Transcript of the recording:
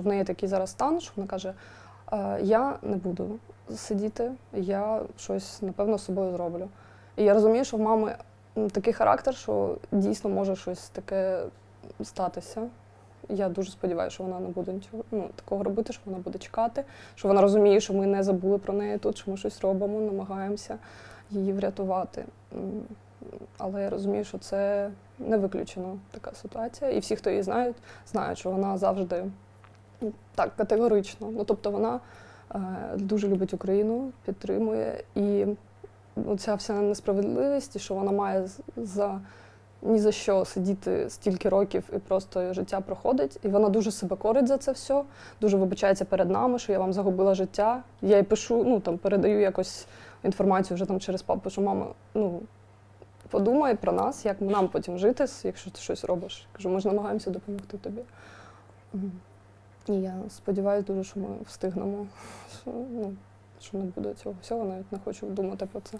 В неї такий зараз стан, що вона каже: «Е, я не буду сидіти, я щось напевно з собою зроблю. І я розумію, що в мами такий характер, що дійсно може щось таке статися. Я дуже сподіваюся, що вона не буде ну, такого робити, що вона буде чекати, що вона розуміє, що ми не забули про неї тут, що ми щось робимо, намагаємося її врятувати. Але я розумію, що це не виключено така ситуація. І всі, хто її знають, знають, що вона завжди так категорично. Ну, тобто вона е, дуже любить Україну, підтримує. І ну, ця вся несправедливість, що вона має за ні за що сидіти стільки років і просто життя проходить. І вона дуже себе корить за це все, дуже вибачається перед нами, що я вам загубила життя. Я їй пишу, ну там передаю якось інформацію вже там через папу, що мама, ну. Подумай про нас, як нам потім жити, якщо ти щось робиш. Кажу, ми ж намагаємося допомогти тобі. І я сподіваюся дуже, що ми встигнемо, що, ну, що не буде цього всього, навіть не хочу думати про це.